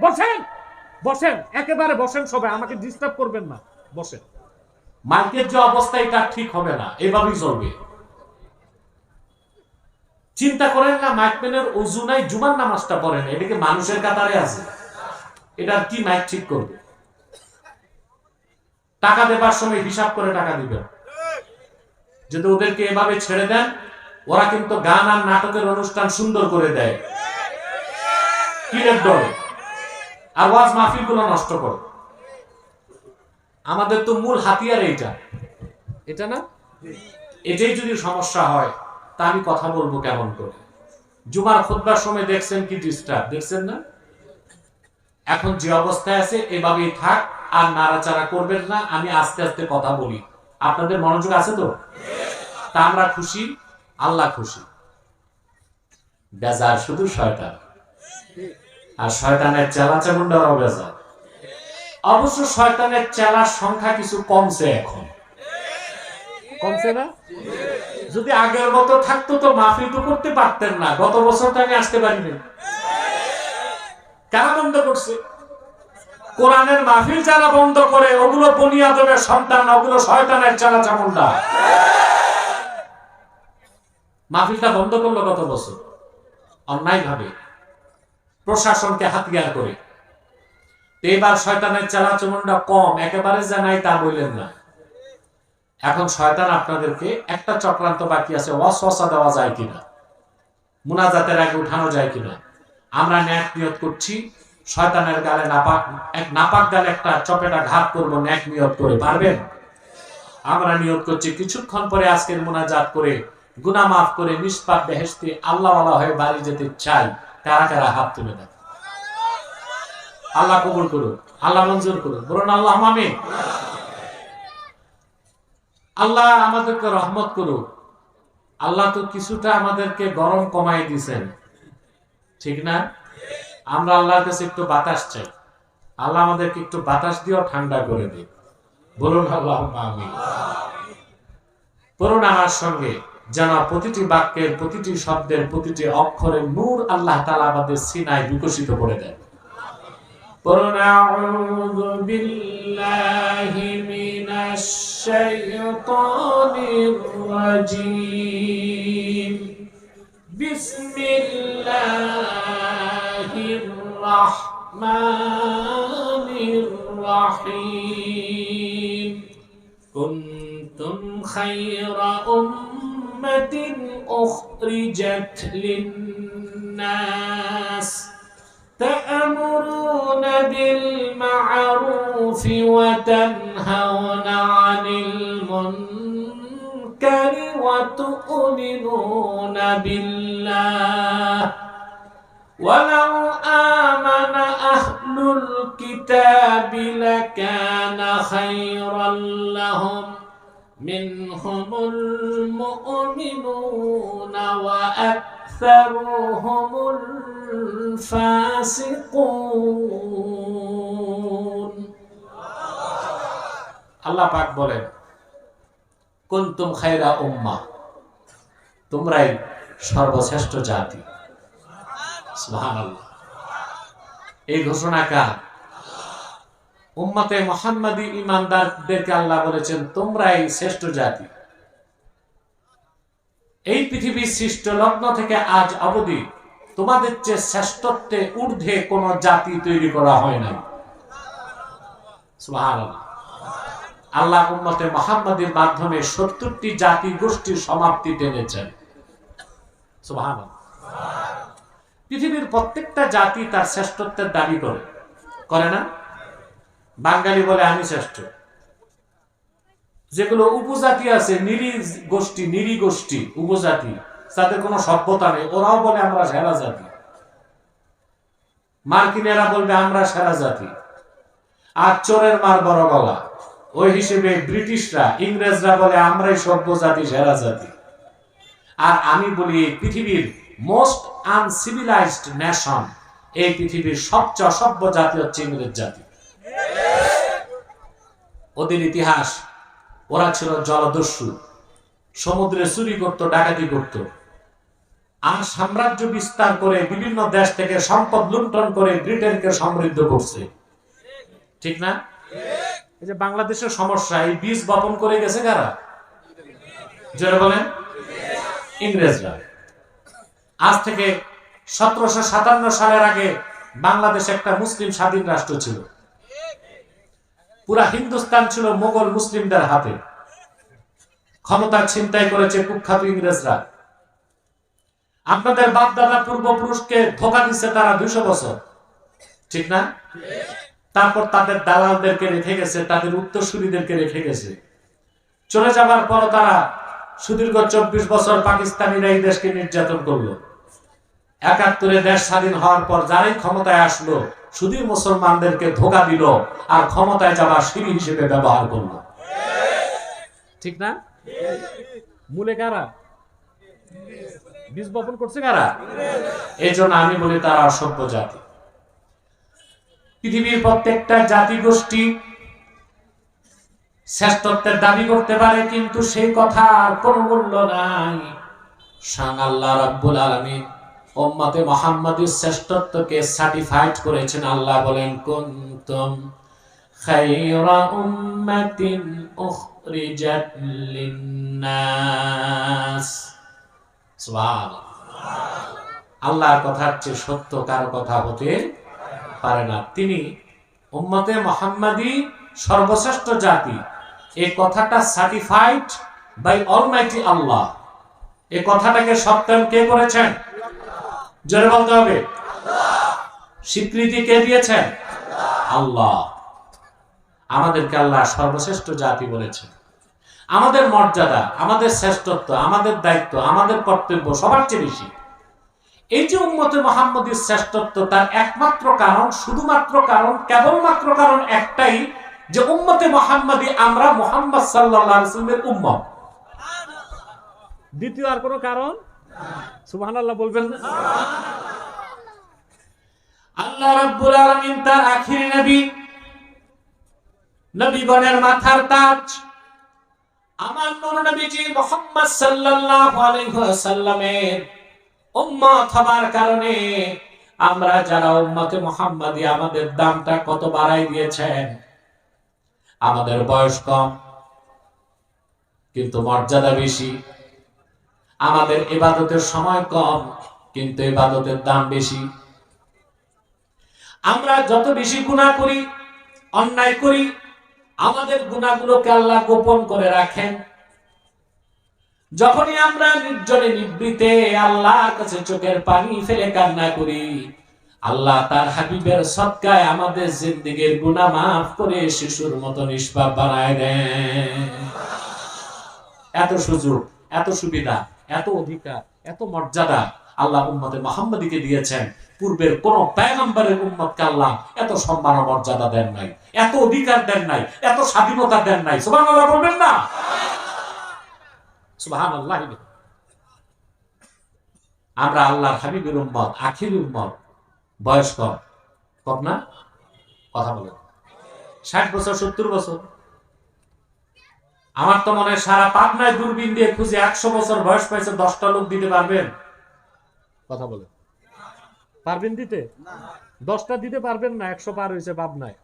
বসেন। বসেন, একেবারে বসেন সবাই, আমাকে ডিস্টার্ব করবেন না। বসেন। যে অবস্থা, এটা ঠিক হবে না, এভাবেই চলবে। চিন্তা করেন না মাইকম্যানের অজু জুমার নামাজটা পড়েন এটাকে মানুষের কাতারে আছে? এটা কি মাইক ঠিক করবে? টাকা দেবার সময় হিসাব করে টাকা দিবেন। যদি ওদেরকে এভাবে ছেড়ে দেন, ওরা কিন্তু গান আর নাটকের অনুষ্ঠান সুন্দর করে দেয়। কিরের দলে? আর ওয়াজ মাহফিলগুলো নষ্ট করে। আমাদের তো মূল হাতিয়ার এইটা। এটা না? এটাই যদি সমস্যা হয়, তা আমি কথা বলব কেমন করে। জুমার খুতবার সময় দেখছেন কি ডিস্টার্ব দেখছেন না? এখন যে অবস্থায় আছে, এভাবেই থাক, আর নাড়াচাড়া করবেন না, আমি আস্তে আস্তে কথা বলি। আপনাদের মনোযোগ আছে তো? তা আমরা খুশি, আল্লাহ খুশি। বেজার শুধু শয়তান। আর শয়তানের চেলা চামুন্ডারাও বেজার। অবশ্য শয়তানের চেলার সংখ্যা কিছু কমছে এখন। কমছে না? যদি আগের মতো থাকতো তো মাফি তো করতে পারতেন না গত বছর তো আমি আসতে পারিনি। কারা বন্ধ করছে? কোরআনের মাহফিল যারা বন্ধ করে ওগুলো বনিয়াদমের সন্তান ওগুলো শয়তানের চালা চামুন্ডা মাহফিলটা বন্ধ করল গত বছর। অন্যায় ভাবে প্রশাসনকে হাতিয়ার করে। এবার শয়তানের চালা চামুন্ডা কম, একেবারে যে নাই তা বললেন না। এখন শয়তান আপনাদেরকে একটা চক্রান্ত বাকি আছে অসা দেওয়া যায় কিনা? মুনাজাতের আগে উঠানো যায় কিনা? আমরা ন্যাক নিয়ত করছি, শয়তানের গালে নাপাক, এক নাপাক গালে একটা চপেটা ঘাত করব, ন্যাক নিয়ত করে, পারবেন? আমরা নিয়ত করছি, কিছুক্ষণ পরে আজকের মুনাজাত করে, গুনাহ মাফ করে, নিষ্পাপ বেহেস্তি আল্লাহওয়ালা হয়ে বাড়ি যেতে চাই। কারা কারা হাত তুলে দেন। আল্লাহ কবুল করুন আল্লাহ মঞ্জুর করুন বলুন, আল্লাহ মামে আল্লাহ আমাদেরকে রহমত করুক। আল্লাহ তো কিছুটা আমাদেরকে গরম কমাই দিছেন ঠিক না? আমরা আল্লাহর কাছে একটু বাতাস চাই। আল্লাহ আমাদেরকে একটু বাতাস দিয়েও ঠান্ডা করে দিন বলুন আল্লাহ আমি পড়ুন আমার সঙ্গে যেন প্রতিটি বাক্যের প্রতিটি শব্দের প্রতিটি অক্ষরের নূর আল্লাহ তালা আমাদের সিনায় বিকশিত করে দেন قل أعوذ بالله من الشيطان الرجيم بسم الله الرحمن الرحيم كنتم خير أمة أخرجت للناس تأمرون بالمعروف وتنهون عن المنكر وتؤمنون بالله. ولو آمن أهل الكتاب لكان خيرا لهم. منهم المؤمنون وأكثرهم الفاسقون আল্লাহ পাক বলেন কুনতুম খায়রা উম্মাহ তোমরাই সর্বশ্রেষ্ঠ জাতি সুবহানাল্লাহ এই ঘোষণা কার উম্মতে মোহাম্মদী ইমানদারদেরকে আল্লাহ বলেছেন, তোমরাই শ্রেষ্ঠ জাতি। এই পৃথিবীর সৃষ্ট লগ্ন থেকে আজ অবধি তোমাদের চেয়ে শ্রেষ্ঠত্বে ঊর্ধ্বে কোন জাতি তৈরি করা হয় নাই। আল্লাহ উম্মতে মোহাম্মদের মাধ্যমে সত্তরটি জাতি গোষ্ঠীর সমাপ্তি টেনেছেন। পৃথিবীর প্রত্যেকটা জাতি তার শ্রেষ্ঠত্বের দাবি করে। করে না? বাঙালি বলে আমি শ্রেষ্ঠ। যেগুলো উপজাতি আছে, নিরি গোষ্ঠী নিরি গোষ্ঠী, উপজাতি, তাদের কোনো সভ্যতা নেই। ওরাও বলে আমরা সেরা জাতি। মার্কিনেরা বলবে আমরা সেরা জাতি। আর চোরের মার বড় গলা। ওই হিসেবে ব্রিটিশরা, ইংরেজরা বলে আমরাই সভ্য জাতি সেরা জাতি। আর আমি বলি পৃথিবীর মোস্ট আনসিভিলাইজড নেশন এই পৃথিবীর সবচেয়ে অসভ্য জাতি হচ্ছে ইংরেজ জাতি। ওদের ইতিহাস, ওরা ছিল জলদস্যু। সমুদ্রে চুরি করত, ডাকাতি করত। আর সাম্রাজ্য বিস্তার করে বিভিন্ন দেশ থেকে সম্পদ লুণ্ঠন করে ব্রিটেনকে সমৃদ্ধ করছে। ঠিক না? এই যে বাংলাদেশের সমস্যা, এই বীজ বপন করে গেছে কারা? জোরে বলেন। ইংরেজরা। আজ থেকে সতেরোশো সাতান্ন সালের আগে বাংলাদেশ একটা মুসলিম স্বাধীন রাষ্ট্র ছিল। পুরা হিন্দুস্তান ছিল মোগল মুসলিমদের হাতে। ক্ষমতা ছিনতাই করেছে কুখ্যাত ইংরেজরা। আপনাদের বাপ দাদা পূর্বপুরুষকে ধোকা দিচ্ছে তারা দুইশো বছর। ঠিক না? তারপর তাদের দালালদেরকে রেখে গেছে, তাদের উত্তরসূরিদেরকে রেখে গেছে। চলে যাবার পর তারা সুদীর্ঘ চব্বিশ বছর পাকিস্তানিরা এই দেশকে নির্যাতন করল। একাত্তরে দেশ স্বাধীন হওয়ার পর যারাই ক্ষমতায় আসলো শুধুই মুসলমানদেরকে ধোকা দিল আর ক্ষমতায় যাবার সিঁড়ি হিসেবে ব্যবহার করল। ঠিক না? মূলে কারা? বীজ বপন করছে কারা? এই জন্য আমি বলি তারা অসভ্য জাতি। পৃথিবীর প্রত্যেকটা জাতি গোষ্ঠী শ্রেষ্ঠত্বের দাবি করতে পারে, কিন্তু সেই কথা আর কোনো মূল্য নাই। আল্লাহ রাব্বুল আলামিন উম্মতে মুহাম্মাদের শ্রেষ্ঠত্বকে সার্টিফাইড করেছেন আল্লাহ বলেন, কুনতুম খায়রা উম্মাতিন উখরিজাত লিন্নাস। সুবহানাল্লাহ। আল্লাহর কথার চেয়ে সত্য, কারও কথা হতে পারে না। তিনি উম্মতে মোহাম্মদী সর্বশ্রেষ্ঠ জাতি। এই কথাটা সার্টিফাইড বাই অলমাইটি আল্লাহ এই কথাটাকে সত্যায়ন কে করেছেন? জোরে বলতে হবে। স্বীকৃতি কে দিয়েছেন? আল্লাহ। আমাদেরকে আল্লাহ সর্বশ্রেষ্ঠ জাতি বলেছেন। আমাদের মর্যাদা, আমাদের শ্রেষ্ঠত্ব, আমাদের দায়িত্ব, আমাদের কর্তব্য সবার চেয়ে বেশি। এই যে উম্মতে মোহাম্মদের শ্রেষ্ঠত্ব তার একমাত্র কারণ, শুধুমাত্র কারণ, কেবলমাত্র কারণ একটাই যে উম্মতে মোহাম্মদী আমরা মোহাম্মদ সাল্লামের উম্মত। দ্বিতীয় আর কোনো কারণ? বলবেন আল্লাহ তার নবী নবীগণের মাথার তাজ। আমার নবীজি মোহাম্মদ সাল্লাল্লাহু আলাইহি ওয়াসাল্লামের উম্মত হবার কারণে আমরা যারা উম্মতে মোহাম্মদী, আমাদের দামটা কত বাড়াই দিয়েছেন? আমাদের বয়স কম, কিন্তু মর্যাদা বেশি। আমাদের ইবাদতের সময় কম, কিন্তু ইবাদতের দাম বেশি। আমরা যত বেশি গুনাহ করি, অন্যায় করি, আমাদের গুণাগুলোকে আল্লাহ গোপন করে রাখেন। যখনই আমরা নির্জনে নিবৃতে আল্লাহর কাছে চোখের পানি ফেলে কান্না করি, আল্লাহ তার হাবিবের সৎকায় আমাদের জিন্দিগির গুনাহ মাফ করে শিশুর মতো নিষ্পাপ বানায় দেন। এত সুযোগ, এত সুবিধা। এত অধিকার, এত মর্যাদা আল্লাহ উম্মতে মোহাম্মদীকে দিয়েছেন। পূর্বের কোন প্যাগম্বরের উম্মতকে আল্লাহ এত সম্মান ও মর্যাদা দেন নাই, এত অধিকার দেন নাই, এত স্বাধীনতা দেন নাই। সুবহানাল্লাহ বলবেন না? সুবহানাল্লাহ আমরা আল্লাহর হাবিবের উম্মত, আখির উম্মত বয়স কম কথা বলেন। ষাট বছর, সত্তর বছর? আমার তো মনে হয় সারা পাবনায় দূরবীন দিয়ে খুঁজে একশো বছর বয়স পাইছে, দশটা লোক দিতে পারবেন। কথা বলে। পারবেন দিতে? দশটা দিতে পারবেন না, একশো পার হয়েছে পাবনায়।